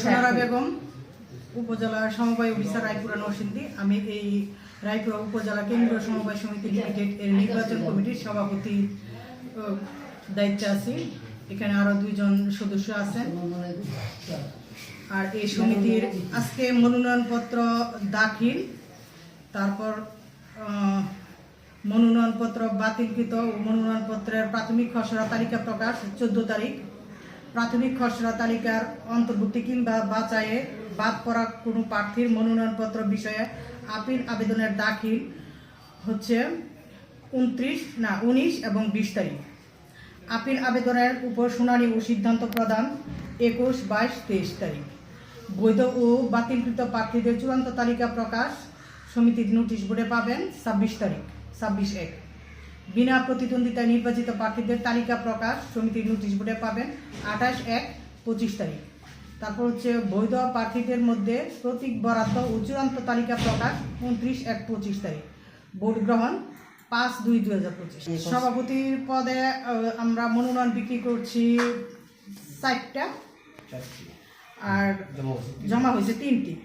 সোনারা বেগম উপজেলা সমবায় অফিসার রায়পুরা নরসিংদী। আমি এই রায়পুরা উপজেলা কেন্দ্রীয় সমবায় সমিতি লিমিটেড এর নির্বাচন কমিটির সভাপতি দায়িত্বে আছি। এখানে আরও দুইজন সদস্য আছেন। আর এই সমিতির আজকে মনোনয়নপত্র দাখিল। তারপর মনোনয়নপত্র বাতিলকৃত মনোনয়নপত্রের প্রাথমিক খসড়া তালিকা প্রকাশ, চোদ্দ তারিখ। প্রাথমিক খসড়া তালিকার অন্তর্ভুক্তি কিংবা বাছাইয়ে বাদ পড়া কোনো প্রার্থীর মনোনয়নপত্র বিষয়ে আপিল আবেদনের দাখিল হচ্ছে উনত্রিশ, না, উনিশ এবং বিশ তারিখ। আপিল আবেদনের উপর শুনানি ও সিদ্ধান্ত প্রদান একুশ, বাইশ, তেইশ তারিখ। বৈধ ও বাতিলকৃত প্রার্থীদের চূড়ান্ত তালিকা প্রকাশ সমিতির নোটিশ বোর্ডে পাবেন ছাব্বিশ তারিখ। ছাব্বিশ এক। বিনা প্রতিদ্বন্দ্বিতায় নির্বাচিত প্রার্থীদের তালিকা প্রকাশ সমিতির নোটিশ বোর্ডে পাবেন আঠাশ এক পঁচিশ তারিখ। তারপর হচ্ছে বৈধ প্রার্থীদের মধ্যে প্রতীক বরাদ্দ ও চূড়ান্ত তালিকা প্রকাশ উনত্রিশ এক পঁচিশ তারিখ। ভোট গ্রহণ পাঁচ দুই দুই হাজার পঁচিশ। সভাপতির পদে আমরা মনোনয়ন বিক্রি করছি চারটা। আর জমা হয়েছে তিনটি।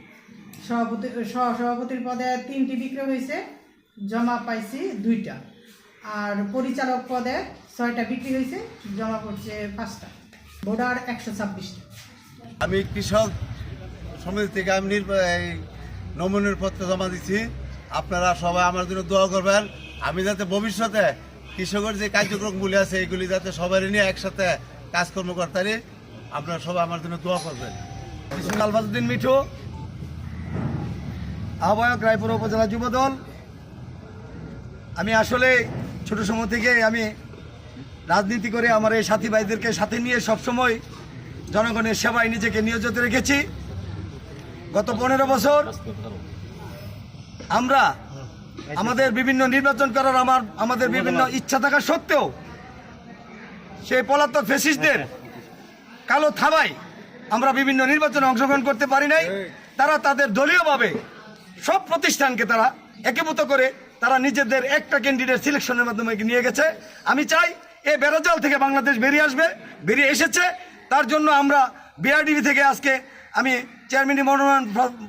সভাপতি সহ- সভাপতির পদে তিনটি বিক্রয় হয়েছে। জমা পাইছি দুইটা। আর পরিচালক পদে ছয়টা বিক্রি হয়েছে জমা পড়ছে পাঁচটা। ভোটার একশো ছাব্বিশটা। আমি কৃষক সমিতি থেকে আমি নমুনের পত্র জমা দিচ্ছি আপনারা সবাই আমার জন্য দোয়া করবেন। আমি যাতে ভবিষ্যতে কৃষকের যে কার্যক্রমগুলি আছে এইগুলি যাতে সবাই নিয়ে একসাথে কাজকর্ম করতে পারি আপনারা সবাই আমার জন্য দোয়া করবেন। আলফাজুদ্দিন মিঠু আহ্বায়ক রায়পুর উপজেলা যুবদল। আমি আসলে ছোট সময় থেকে আমি রাজনীতি করে আমার এই সাথী ভাইদেরকে সাথে নিয়ে সবসময় জনগণের সেবায় নিজেকে নিয়োজিত রেখেছি। গত পনেরো বছর আমরা আমাদের বিভিন্ন নির্বাচন করার আমার আমাদের বিভিন্ন ইচ্ছা থাকা সত্ত্বেও সেই পলাতক ফেসিসদের কালো থাবায় আমরা বিভিন্ন নির্বাচনে অংশগ্রহণ করতে পারি নাই। তারা তাদের দলীয়ভাবে সব প্রতিষ্ঠানকে তারা একীভূত করে তারা নিজেদের একটা ক্যান্ডিডেট সিলেকশনের মাধ্যমে নিয়ে গেছে। আমি চাই এই বেড়াজাল থেকে বাংলাদেশ বেরিয়ে আসবে, বেরিয়ে এসেছে। তার জন্য আমরা বিআরডিবি থেকে আজকে আমি চেয়ারম্যানই মনোনয়ন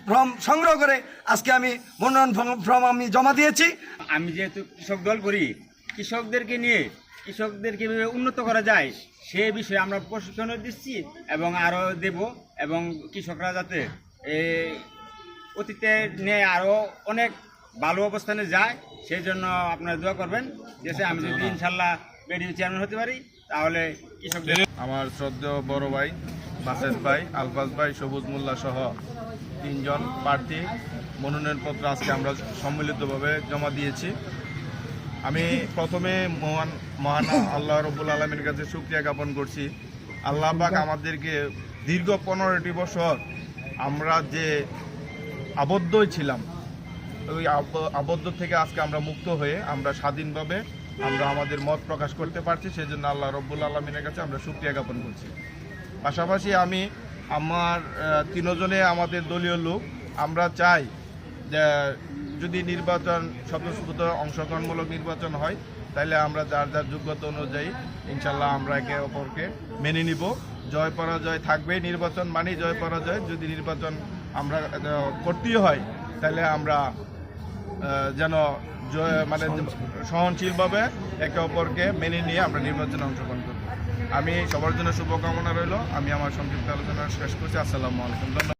ফর্ম সংগ্রহ করে আজকে আমি মনোনয়ন ফর্ম আমি জমা দিয়েছি। আমি যেহেতু কৃষক দল করি, কৃষকদেরকে নিয়ে, কৃষকদেরকে কীভাবে উন্নত করা যায়, সে বিষয়ে আমরা প্রশিক্ষণও দিচ্ছি এবং আরও দেব এবং কৃষকরা যাতে অতীতে নিয়ে আরও অনেক ভালো অবস্থানে যায়, সেই জন্য আপনারা দোয়া করবেন যেসে আমি যদি ইনশাল্লাহ বেডিও চেয়ারম্যান হতে পারি, তাহলে কৃষকদের আমার শ্রদ্ধেয় বড় ভাই বাসেস ভাই, আলফাজ ভাই, সবুজ মোল্লা সহ তিনজন প্রার্থী মনোনয়নপত্র আজকে আমরা সম্মিলিতভাবে জমা দিয়েছি। আমি প্রথমে মহান মহান আল্লাহ রবুল আলমীর কাছে শুক্রিয়া জ্ঞাপন করছি। আল্লাহ পাক আমাদেরকে দীর্ঘ পনেরোটি বছর আমরা যে আবদ্ধই ছিলাম ওই আব- আবদ্ধ থেকে আজকে আমরা মুক্ত হয়ে আমরা স্বাধীনভাবে আমরা আমাদের মত প্রকাশ করতে পারছি সেই জন্য আল্লাহ রব্বুল আলমিনের কাছে আমরা সুক্রিয়া জ্ঞাপন করছি। পাশাপাশি আমি আমার তিনজনে আমাদের দলীয় লোক, আমরা চাই যে যদি নির্বাচন স্বতঃস্ফূর্ত অংশগ্রহণমূলক নির্বাচন হয়, তাহলে আমরা যার যার যোগ্যতা অনুযায়ী ইনশাল্লাহ আমরা একে অপরকে মেনে নিব। জয় পরাজয় থাকবেই নির্বাচন মানেই জয় পরাজয়। যদি নির্বাচন আমরা করতেই হয় তাহলে আমরা যেন মানে সহনশীলভাবে একে অপরকে মেনে নিয়ে আমরা নির্বাচনে অংশগ্রহণ করব। আমি সবার জন্য শুভকামনা রইল। আমি আমার সংক্ষিপ্ত আলোচনা শেষ করছি। আসসালামু আলাইকুম। ধন্যবাদ।